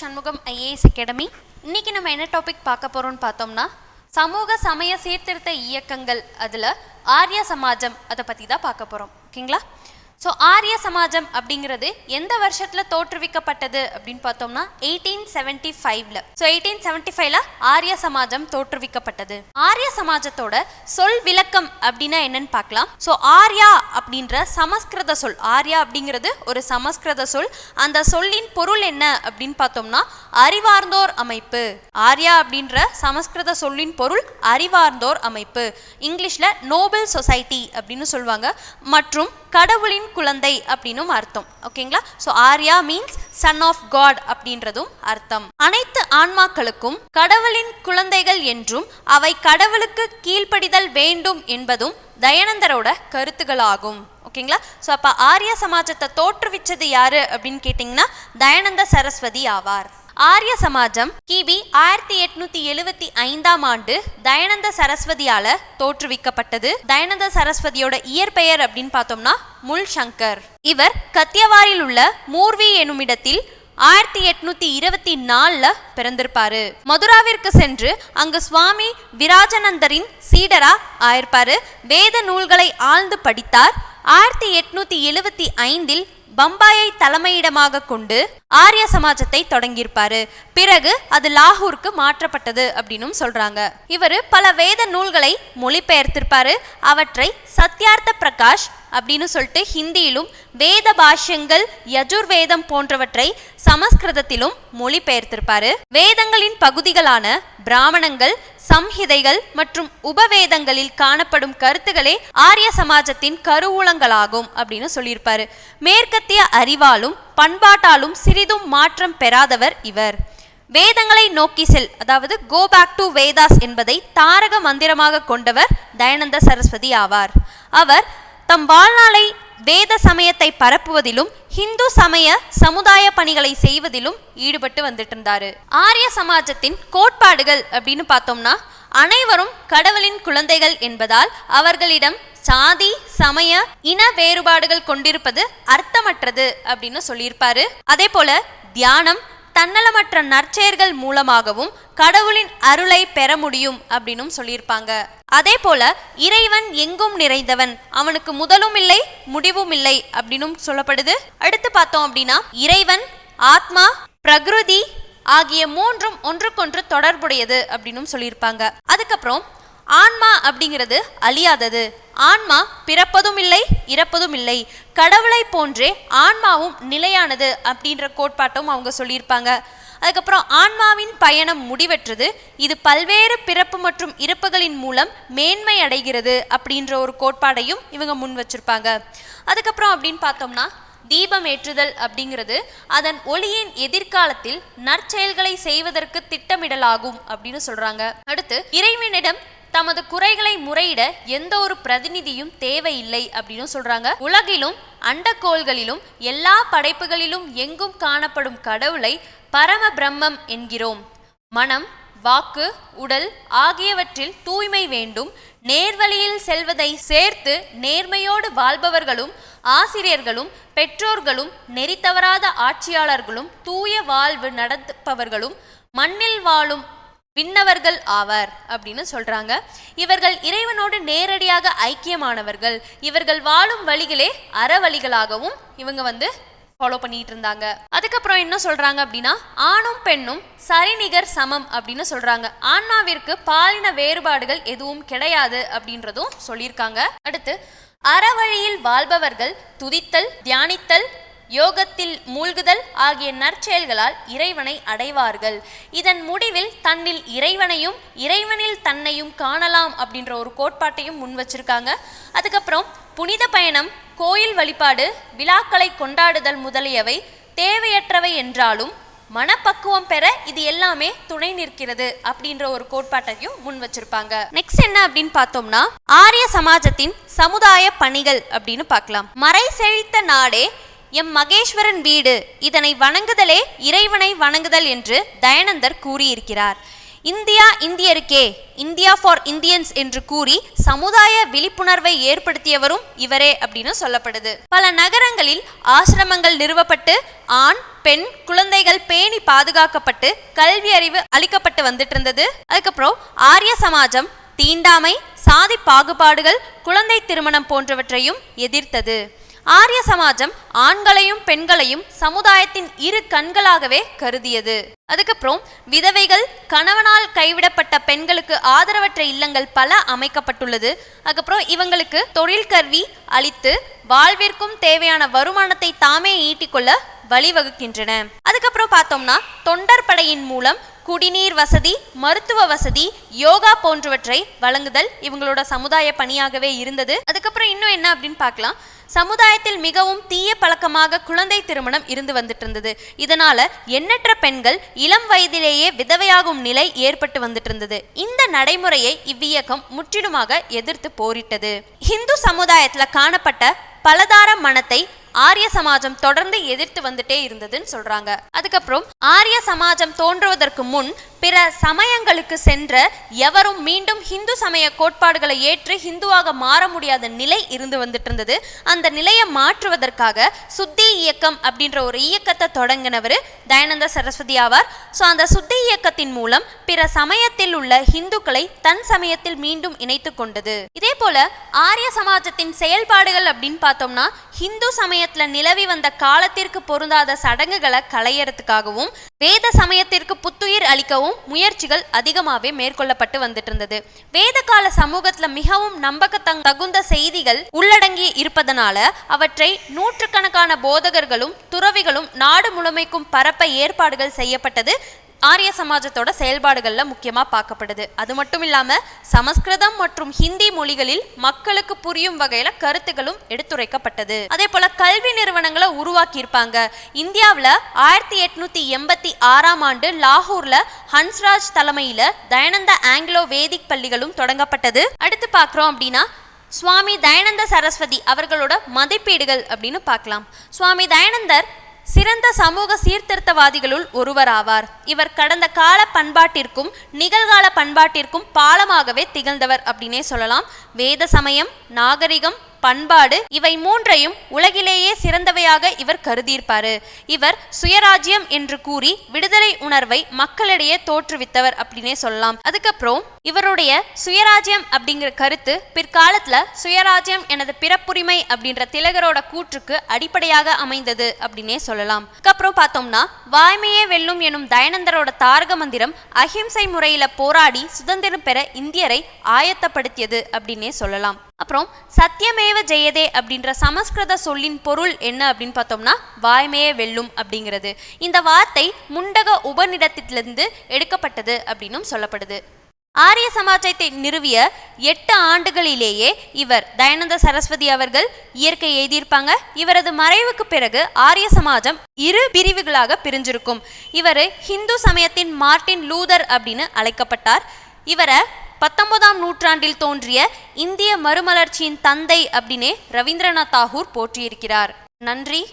Shanmugam IAS academy. இன்னைக்கு நம்ம என்ன டாபிக் பார்க்க போறோம்னு பார்த்தோம்னா சமூக சமய சீர்திருத்த இயக்கங்கள். அதில் ஆரிய சமாஜம் அதை பற்றி தான் பார்க்க போகிறோம் ஓகேங்களா? ஸோ ஆரிய சமாஜம் அப்படிங்கிறது எந்த வருஷத்தில் தோற்றுவிக்கப்பட்டது அப்படின்னு பார்த்தோம்னா எயிட்டீன் செவன்டி ஃபைவ்ல ஸோ எயிட்டீன் செவன்டி ஃபைவ்ல ஆரிய சமாஜம் தோற்றுவிக்கப்பட்டது. ஆரிய சமாஜத்தோட சொல் விளக்கம் அப்படின்னா என்னன்னு பார்க்கலாம். ஸோ ஆர்யா அப்படின்ற சமஸ்கிருத சொல் ஆர்யா அப்படிங்கிறது ஒரு சமஸ்கிருத சொல். அந்த சொல்லின் பொருள் என்ன அப்படின்னு பார்த்தோம்னா அறிவார்ந்தோர் அமைப்பு. ஆர்யா அப்படின்ற சமஸ்கிருத சொல்லின் பொருள் அறிவார்ந்தோர் அமைப்பு. இங்கிலீஷ்ல நோபல் சொசைட்டி அப்படின்னு சொல்லுவாங்க. மற்றும் கடவுளின் குழந்தை அப்படின்னும் அர்த்தம். ஓகேங்களா? So Arya means son of god அப்படின்றதும் அர்த்தம். அனைத்து ஆன்மாக்களுக்கும் கடவுளின் குழந்தைகள் என்றும் அவை கடவுளுக்கு கீழ்ப்படிதல் வேண்டும் என்பதும் தயானந்தரோட கருத்துகளாகும். ஓகேங்களா? ஸோ அப்போ ஆரிய சமாஜத்தை தோற்றுவிச்சது யாரு அப்படின்னு கேட்டிங்கன்னா தயானந்த சரஸ்வதி ஆவார். ஆரிய சமாஜம் கிபி ஆயிரத்தி எட்நூத்தி எழுவத்தி ஐந்தாம் ஆண்டு தயானந்த சரஸ்வதியால தோற்றுவிக்கப்பட்டது. தயானந்த சரஸ்வதியோட இயற்பெயர் அப்படின்னு பார்த்தோம்னா முல் சங்கர் இவர் கத்தியவாரில் உள்ள மூர்வி எனுமிடத்தில் ஆயிரத்தி எட்நூத்தி இருபத்தி நாலுல பிறந்திருப்பாரு. மதுராவிற்கு சென்று அங்கு சுவாமி விராஜநந்தரின் சீடரா ஆயிருப்பாரு. வேத நூல்களை ஆழ்ந்து படித்தார். ஆயிரத்தி எட்நூத்தி எழுவத்தி ஐந்தில் பம்பாயை தலைமையிடமாக கொண்டு ஆரிய சமாஜத்தை தொடங்கியிருப்பாரு. பிறகு அது லாகூருக்கு மாற்றப்பட்டது அப்படின்னும் சொல்றாங்க. இவர் பல வேத நூல்களை மொழிபெயர்த்திருப்பாரு. அவற்றை சத்யார்த்த பிரகாஷ் அப்படின்னு சொல்லிட்டு ஹிந்தியிலும் வேத பாஷ்யங்கள் யஜுர்வேதம் போன்றவற்றை சமஸ்கிருதத்திலும் மொழிபெயர்த்திருப்பாரு. வேதங்களின் பகுதிகளான பிராமணங்கள் சம்ஹிதைகள் மற்றும் உபவேதங்களில் காணப்படும் கருத்துகளே ஆரிய சமாஜத்தின் கருவூலங்களாகும் அப்படின்னு சொல்லியிருப்பாரு. மேற்கத்திய அறிவாலும் பண்பாட்டாலும் சிறிதும் மாற்றம் பெறாதவர் இவர். வேதங்களை நோக்கி செல் அதாவது கோ பேக் டு வேதாஸ் என்பதை தாரக மந்திரமாக கொண்டவர் தயானந்த சரஸ்வதி ஆவார். அவர் தம் வாழ்நாளை வேத சமயத்தை பரப்புவதிலும் ஹிந்து சமய சமுதாய பணிகளை செய்வதிலும் ஈடுபட்டு வந்துட்டு இருந்தாரு ஆரிய சமாஜத்தின் கோட்பாடுகள் அப்படின்னு பார்த்தோம்னா அனைவரும் கடவுளின் குழந்தைகள் என்பதால் அவர்களிடம் சாதி சமய இன வேறுபாடுகள் கொண்டிருப்பது அர்த்தமற்றது அப்படின்னு சொல்லியிருப்பாரு. அதே போல தியானம் தன்னலமற்ற நற்செயர்கள் மூலமாகவும் கடவுளின் அருளை பெற முடியும் அப்படின்னும் சொல்லியிருப்பாங்க. அதே போல இறைவன் எங்கும் நிறைந்தவன் அவனுக்கு முதலும் இல்லை முடிவும் இல்லை அப்படின்னும் சொல்லப்படுது. அடுத்து பார்த்தோம் அப்படின்னா இறைவன் ஆத்மா பிரகிருதி ஆகிய மூன்றும் ஒன்றுக்கொன்று தொடர்புடையது அப்படின்னும் சொல்லியிருப்பாங்க. அதுக்கப்புறம் ஆன்மா அப்படிங்கிறது அழியாதது. ஆன்மா பிறப்பதும் இல்லை இறப்பதும் இல்லை கடவுளை போன்றே ஆன்மாவும் நிலையானது அப்படின்ற கோட்பாட்டும் அவங்க சொல்லியிருப்பாங்க. அதுக்கப்புறம் ஆன்மாவின் பயணம் முடிவற்றது. இது பல்வேறு பிறப்பு மற்றும் இறப்புகளின் மூலம் மேன்மை அடைகிறது அப்படின்ற ஒரு கோட்பாடையும் இவங்க முன் வச்சிருப்பாங்க. அதுக்கப்புறம் அப்படின்னு பார்த்தோம்னா தீபம் ஏற்றுதல் அப்படிங்கிறது அதன் ஒளியின் எதிர்காலத்தில் நற்செயல்களை செய்வதற்கு திட்டமிடலாகும் அப்படின்னு சொல்றாங்க. அடுத்து இறைவனிடம் தமது குறைகளை முறையிட எந்த ஒரு பிரதிநிதியும் தேவையில்லை அப்படின்னு சொல்றாங்க. உலகிலும் அண்டக்கோள்களிலும் எல்லா படைப்புகளிலும் எங்கும் காணப்படும் கடவுளை பரம பிரம்மம் என்கிறோம். மனம் வாக்கு உடல் ஆகியவற்றில் தூய்மை வேண்டும். நேர்வழியில் செல்வதை சேர்த்து நேர்மையோடு வாழ்பவர்களும் ஆசிரியர்களும் பெற்றோர்களும் நெறி தவறாத ஆட்சியாளர்களும் தூய வாழ்வு நடப்பவர்களும் மண்ணில் வாழும் விண்ணவர்கள் ஆவர் அப்படின்னு சொல்றாங்க. இவர்கள் இறைவனோடு நேரடியாக ஐக்கியமானவர்கள். இவர்கள் வாழும் வழிகளே அறவழிகளாகவும் இவங்க வந்து ஃபாலோ பண்ணிட்டு இருந்தாங்க. அதுக்கப்புறம் என்ன சொல்றாங்க அப்படின்னா ஆணும் பெண்ணும் சரிநிகர் சமம் அப்படின்னு சொல்றாங்க. ஆன்மாவிற்கு பாலின வேறுபாடுகள் எதுவும் கிடையாது அப்படின்றதும் சொல்லியிருக்காங்க. அடுத்து அறவழியில் வாழ்பவர்கள் துதித்தல் தியானித்தல் யோகத்தில் மூழ்குதல் ஆகிய நற்செயல்களால் இறைவனை அடைவார்கள். இதன் முடிவில் தன்னில் இறைவனையும் இறைவனில் தன்னையும் காணலாம் அப்படின்ற ஒரு கோட்பாட்டையும் முன் வச்சிருக்காங்க. அதுக்கப்புறம் புனித பயணம் கோயில் வழிபாடு விழாக்களை கொண்டாடுதல் முதலியவை தேவையற்றவை என்றாலும் மனப்பக்குவம் பெற இது எல்லாமே துணை நிற்கிறது அப்படின்ற ஒரு கோட்பாட்டையும் முன் வச்சிருப்பாங்க. நெக்ஸ்ட் என்ன அப்படின்னு பார்த்தோம்னா ஆரிய சமாஜத்தின் சமுதாய பணிகள் அப்படின்னு பார்க்கலாம். மறை செழித்த நாடே எம் மகேஸ்வரன் வீடு இதனை வணங்குதலே இறைவனை வணங்குதல் என்று தயானந்தர் கூறியிருக்கிறார். இந்தியா இந்தியருக்கே இந்தியா ஃபார் இந்தியன்ஸ் என்று கூறி சமுதாய விழிப்புணர்வை ஏற்படுத்தியவரும் இவரே அப்படின்னு சொல்லப்படுது. பல நகரங்களில் ஆசிரமங்கள் நிறுவப்பட்டு ஆண் பெண் குழந்தைகள் பேணி பாதுகாக்கப்பட்டு கல்வி அறிவு அளிக்கப்பட்டு வந்துட்டு இருந்தது அதுக்கப்புறம் ஆரிய சமாஜம் தீண்டாமை சாதி பாகுபாடுகள் குழந்தை திருமணம் போன்றவற்றையும் எதிர்த்தது. ஆரிய சமாஜம் ஆண்களையும் பெண்களையும் சமுதாயத்தின் இரு கண்களாகவே கருதியது. அதுக்கப்புறம் விதவைகள் கணவனால் கைவிடப்பட்ட பெண்களுக்கு ஆதரவற்ற இல்லங்கள் பல அமைக்கப்பட்டுள்ளது. அதுக்கப்புறம் இவங்களுக்கு தொழில் கல்வி அளித்து வாழ்விற்கும் தேவையான வருமானத்தை தாமே ஈட்டிக்கொள்ள வழிவகுக்கின்றன. அதுக்கப்புறம் பார்த்தோம்னா தொண்டர் படையின் மூலம் குடிநீர் வசதி மருத்துவ வசதி யோகா போன்றவற்றை வழங்குதல் இவங்களோட சமுதாய பணியாகவே இருந்தது. அதுக்கப்புறம் இன்னும் என்ன அப்படின்னு பார்க்கலாம். சமுதாயத்தில் மிகவும் தீய பழக்கமாக குழந்தை திருமணம் இருந்து வந்துட்டு இருந்தது இதனால எண்ணற்ற பெண்கள் இளம் வயதிலேயே விதவையாகும் நிலை ஏற்பட்டு வந்துட்டு இருந்தது இந்த நடைமுறையை இவ்வியக்கம் முற்றிலுமாக எதிர்த்து போரிட்டது. இந்து சமுதாயத்துல காணப்பட்ட பலதார மனத்தை ஆரிய சமாஜம் தொடர்ந்து எதிர்த்து வந்துட்டே இருந்ததுன்னு சொல்றாங்க. அதுக்கப்புறம் ஆரிய சமாஜம் தோன்றுவதற்கு முன் பிற சமயங்களுக்கு சென்ற எவரும் மீண்டும் ஹிந்து சமய கோட்பாடுகளை ஏற்று ஹிந்துவாக மாற முடியாத நிலை இருந்து வந்துட்டு இருந்தது அந்த நிலையை மாற்றுவதற்காக சுத்தி இயக்கம் அப்படின்ற ஒரு இயக்கத்தை தொடங்கினவர் தயானந்த சரஸ்வதி ஆவார். ஸோ அந்த சுத்தி இயக்கத்தின் மூலம் பிற சமயத்தில் உள்ள ஹிந்துக்களை தன் சமயத்தில் மீண்டும் இணைத்து கொண்டது. இதே போல ஆரிய சமாஜத்தின் செயல்பாடுகள் அப்படின்னு பார்த்தோம்னா ஹிந்து சமய சமயத்தில் நிலவி வந்த காலத்திற்கு பொருந்தாத சடங்குகளை களையறதுக்காகவும் வேத சமயத்திற்கு புத்துயிர் அளிக்கவும் முயற்சிகள் அதிகமாகவே மேற்கொள்ளப்பட்டு வந்துட்டு இருந்தது வேத கால சமூகத்துல மிகவும் நம்பகத்தங் தகுந்த செய்திகள் உள்ளடங்கி இருப்பதனால அவற்றை நூற்றுக்கணக்கான போதகர்களும் துறவிகளும் நாடு முழுமைக்கும் பரப்ப ஏற்பாடுகள் செய்யப்பட்டது. ஆரிய சமாஜத்தோட செயல்பாடுகளில் முக்கியமாக பார்க்கப்படுது. அது மட்டும் இல்லாமல் சமஸ்கிருதம் மற்றும் ஹிந்தி மொழிகளில் மக்களுக்கு புரியும் வகையில் கருத்துகளும் எடுத்துரைக்கப்பட்டது. அதே போல் கல்வி நிறுவனங்களை உருவாக்கியிருப்பாங்க. இந்தியாவில் ஆயிரத்தி எட்நூத்தி எண்பத்தி ஆறாம் ஆண்டு லாகூர்ல ஹன்ஸ்ராஜ் தலைமையில தயானந்த ஆங்கிலோ வேதிக் பள்ளிகளும் தொடங்கப்பட்டது. அடுத்து பார்க்குறோம் அப்படின்னா சுவாமி தயானந்த சரஸ்வதி அவர்களோட மதிப்பீடுகள் அப்படின்னு பார்க்கலாம். சுவாமி தயானந்தர் சிறந்த சமூக சீர்திருத்தவாதிகளுள் ஒருவராவார். இவர் கடந்த கால பண்பாட்டிற்கும் நிகழ்கால பண்பாட்டிற்கும் பாலமாகவே திகழ்ந்தவர் அப்படின்னே சொல்லலாம். வேத சமயம் நாகரிகம் பண்பாடு இவை மூன்றையும் உலகிலேயே சிறந்தவையாக இவர் கருதியிருப்பாரு. இவர் சுயராஜ்யம் என்று கூறி விடுதலை உணர்வை மக்களிடையே தோற்றுவித்தவர் அப்படின்னே சொல்லலாம். அதுக்கப்புறம் இவருடைய சுயராஜ்யம் அப்படிங்கிற கருத்து பிற்காலத்துல சுயராஜ்யம் எனது பிறப்புரிமை அப்படின்ற திலகரோட கூற்றுக்கு அடிப்படையாக அமைந்தது அப்படின்னே சொல்லலாம். அதுக்கப்புறம் பார்த்தோம்னா வாய்மையே வெல்லும் எனும் தயனந்தரோட தாரக மந்திரம் அஹிம்சை முறையில போராடி சுதந்திரம் பெற இந்தியரை ஆயத்தப்படுத்தியது அப்படின்னே சொல்லலாம். அப்புறம் சத்தியமேவ ஜெயதே அப்படின்ற சமஸ்கிருத சொல்லின் பொருள் என்ன அப்படின்னு பார்த்தோம்னா வாய்மையே வெல்லும் அப்படிங்கிறது. இந்த வார்த்தை முண்டக உபநிடத்திலிருந்து எடுக்கப்பட்டது அப்படின்னும் சொல்லப்படுது. ஆரிய சமாஜத்தை நிறுவிய எட்டு ஆண்டுகளிலேயே இவர் தயானந்த சரஸ்வதி அவர்கள் இயற்கை எழுதியிருப்பாங்க. இவரது மறைவுக்கு பிறகு ஆரிய சமாஜம் இரு பிரிவுகளாக பிரிஞ்சிருக்கும். இவர் ஹிந்து சமயத்தின் மார்ட்டின் லூதர் அப்படின்னு அழைக்கப்பட்டார். இவரை பத்தொன்பதாம் நூற்றாண்டில் தோன்றிய இந்திய மறுமலர்ச்சியின் தந்தை அப்படின்னே ரவீந்திரநாத் தாகூர் போற்றியிருக்கிறார். நன்றி.